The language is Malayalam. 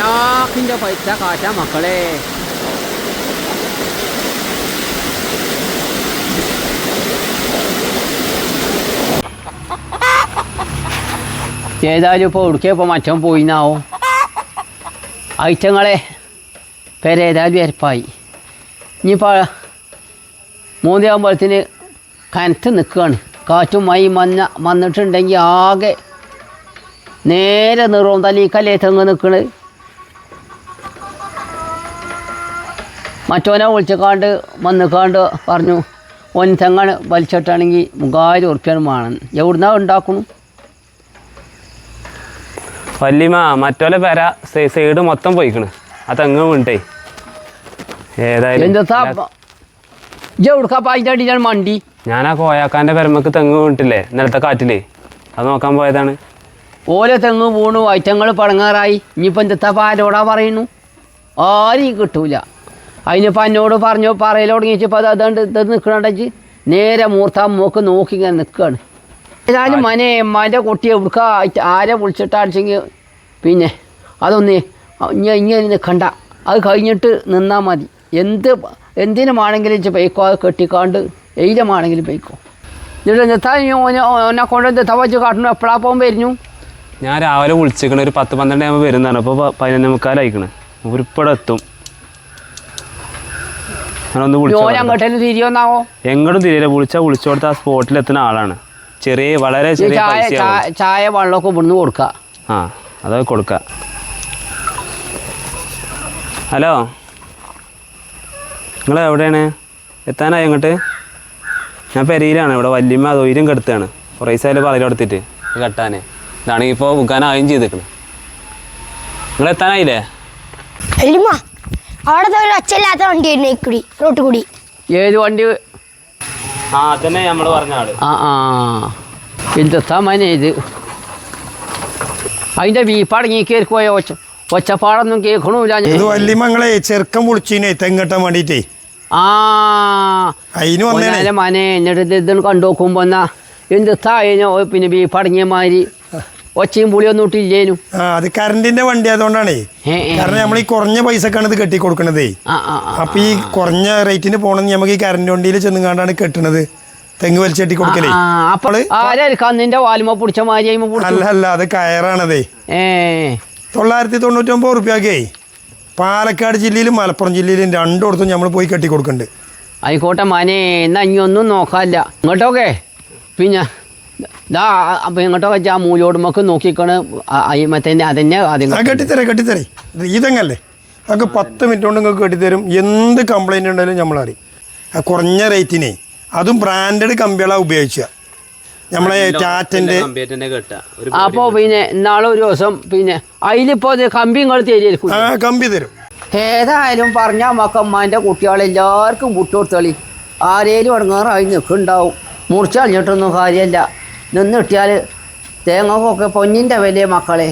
ചാക്കിന്റെ പൈസ കാറ്റ മക്കളെ. ഏതായാലും ഇപ്പോൾ ഉടുക്കിയ ഇപ്പോൾ മറ്റം പോയിന്നാവോ? ഐറ്റങ്ങളെ പേരേതായാലും വരപ്പായി ഇനിയിപ്പോൾ മൂന്നയാകുമ്പോഴത്തിന് കനത്ത് നിൽക്കുകയാണ്. കാറ്റും മൈ മഞ്ഞ വന്നിട്ടുണ്ടെങ്കിൽ ആകെ നേരെ നിറവും തലീക്കല്ലേ തെങ്ങ് നിൽക്കണ്. മറ്റോനെ വിളിച്ചക്കാണ്ട് വന്നിക്കാണ്ട് പറഞ്ഞു ഒൻ തെങ്ങാണ് വലിച്ചിട്ടാണെങ്കിൽ മുഖാരി ഉറുപ്പ്യാണ് വേണം. എവിടുന്നാ ഉണ്ടാക്കണു? വല്യമ്മ മറ്റോലെ പേര സൈഡ് മൊത്തം പോയിക്കണ്. ആ തെങ്ങ് വീണ്ടേ. ഏതായാലും എന്താ എവിടുക്കാ അതിന്റെ അടിയിലാണ് മണ്ടി? ഞാൻ ആ കോയാക്കാന്റെ പെരമക്ക് തെങ്ങ് വീണിട്ടില്ലേ ഇന്നലത്തെ കാറ്റിലേ. അത് നോക്കാൻ പോയതാണ്. ഓലെ തെങ്ങ് വീണു വൈറ്റങ്ങൾ പടങ്ങാറായി. ഇനിയിപ്പോൾ എന്താ പാലോടാ പറയുന്നു? ആരെയും കിട്ടൂല. അതിനിപ്പോൾ എന്നോട് പറഞ്ഞു പറയൽ തുടങ്ങിയപ്പോൾ അത് അതുകൊണ്ട് ഇത് നിൽക്കണണ്ടെച്ച് നേരെ മൂർത്താ മൂക്ക് നോക്കി ഇങ്ങനെ നിൽക്കുകയാണ് ഏതായാലും മനെ എമ്മാന്റെ കുട്ടിയെ ഉടുക്ക ആരെ വിളിച്ചിട്ടാണെച്ചെങ്കിൽ പിന്നെ അതൊന്ന് ഇങ്ങനെ ഇങ്ങനെ നിൽക്കണ്ട അത് കഴിഞ്ഞിട്ട് നിന്നാൽ മതി. എന്ത് എന്തിനുമാണെങ്കിലും ഇച്ച് പൈക്കോ അത് കെട്ടിക്കാണ്ട് എയിലമാണെങ്കിലും പൈക്കോ എന്നിട്ട് നിർത്താൻ ഓനെ കൊണ്ട് തവച്ച് കാട്ടണു എപ്പോഴാ പോകാൻ വരുന്നു? ഞാൻ രാവിലെ വിളിച്ചിരിക്കണ ഒരു പത്ത് പന്ത്രണ്ട് ആകുമ്പോൾ വരുന്നതാണ്. അപ്പോൾ പതിനൊന്ന് ഒരുപാട് ഉരുപ്പടെ എത്തും ഞാനൊന്ന് ഓൻ വിളിച്ചു അങ്ങോട്ടേലും വിളിച്ചോ എങ്ങോട്ടും തിരിയില്ല വിളിച്ചാൽ വിളിച്ചു കൊടുത്ത ആ സ്പോട്ടിൽ എത്തുന്ന ആളാണ്. ചെറിയ വളരെ ചെറിയ ചായ വെള്ളമൊക്കെ ഇവിടുന്ന് കൊടുക്ക. ആ അതൊക്കെ കൊടുക്ക. ഹലോ? നിങ്ങൾ എവിടെയാണ്? എത്താനായി അങ്ങോട്ട് ഞാൻ പെരയിലാണ് ഇവിടെ വല്യമ്മ തൊയിലും കെടുത്താണ്. കുറേ ദിവസമായാലും പറയൽ കൊടുത്തിട്ട് കെട്ടാൻ കെട്ടാനേ. ഇതാണെങ്കിൽ ഇപ്പോൾ ബുക്കാനായും ചെയ്തേക്കണം. നിങ്ങൾ എത്താനായില്ലേ? വല്യമ്മ അവിടുത്തെ ഒരു ഒച്ചയില്ലാത്ത വണ്ടി വരുന്നേ കൂടി റോട്ട് കൂടി. ഏത് വണ്ടി? ആ അതന്നെ നമ്മൾ പറഞ്ഞ ആൾ. ആ ആ. എന്ത് മനെ ഇത്? അതിന്റെ വീപ്പാടങ്ങി കയറിപ്പോയ ഒച്ച ഒച്ചപ്പാടൊന്നും കേൾക്കണില്ല ഇത് വല്യ മങ്ങളെ ചെറുക്കം വിളിച്ചിനെ തെങ്ങട്ട വേണ്ടിട്ടേ ആ. അതിന് വന്നേനെ. ഒന്നാലെ മനെ എന്നിട്ട് ഇത് കണ്ടു പിന്നെ എന്നാ എന്ത് അതിന് പിന്നെ വീപ്പടങ്ങിയ മാതിരി. ഒച്ചയും പുളിയൊന്നും ഇട്ടില്ലേനു? ആ അത് കറണ്ടിന്റെ വണ്ടി ആയതുകൊണ്ടാണേ. കാരണം നമ്മൾ ഈ കുറഞ്ഞ പൈസക്കാണ് ഇത് കെട്ടി കൊടുക്കണതേ. അപ്പൊ ഈ കുറഞ്ഞ റേറ്റിന് പോണെന്ന് നമുക്ക് ഈ കറണ്ട് വണ്ടിയിൽ ചെന്നുകാണ്ടാണ് കെട്ടണത്. തെങ്ങ് വലിച്ചെട്ടി കൊടുക്കലേ. വാലുമ പിടിച്ച അല്ല അല്ല അത് കയറാണതേ. തൊള്ളായിരത്തി തൊണ്ണൂറ്റി ഒമ്പത് റുപ്യക്കേ. പാലക്കാട് ജില്ലയിലും മലപ്പുറം ജില്ലയിലും രണ്ടിടത്തും നമ്മൾ പോയി കെട്ടി കൊടുക്കുന്നുണ്ട് ആയിക്കോട്ടെ മാനേ എന്നാ ഇനി ഒന്നും നോക്കാല്ല. ഇങ്ങോട്ടോക്കെ. പിന്നെ ദാ അപ്പം ഇങ്ങോട്ടൊക്കെ ആ മൂലോടുമ്പൊക്കെ നോക്കിക്കണ് അയ്യമ്മത്തേന്റെ അതന്നെ ആദ്യം കെട്ടിത്തരാം കെട്ടിത്തരേ കെട്ടിത്തരേ. ഇത് അതൊക്കെ പത്ത് മിനിറ്റ് കൊണ്ട് നിങ്ങൾക്ക് കെട്ടിത്തരും. എന്ത് കംപ്ലൈന്റ് ഉണ്ടെങ്കിലും നമ്മളറിയും ആ കുറഞ്ഞ റേറ്റിനെ അതും ബ്രാൻഡഡ് കമ്പികളാണ് ഉപയോഗിക്കുക നമ്മളെ ടാറ്റന്റെ അപ്പോൾ പിന്നെ ഇന്നാളെ ഒരു ദിവസം പിന്നെ അതിലിപ്പോൾ ഇത് കമ്പി നിങ്ങൾ തരിയിരിക്കും ആ കമ്പി തരും. ഏതായാലും പറഞ്ഞാൽ മക്കമ്മാന്റെ കുട്ടികളെല്ലാവർക്കും വിട്ടുകൊടുത്തളി ആരേലും ഇടങ്ങാറായി നിൽക്കുന്നുണ്ടാവും. മുറിച്ചളിഞ്ഞിട്ടൊന്നും കാര്യമല്ല നിന്ന് കിട്ടിയാൽ തേങ്ങക്കൊക്കെ പൊന്നിന്റെ വലിയ മക്കളെ.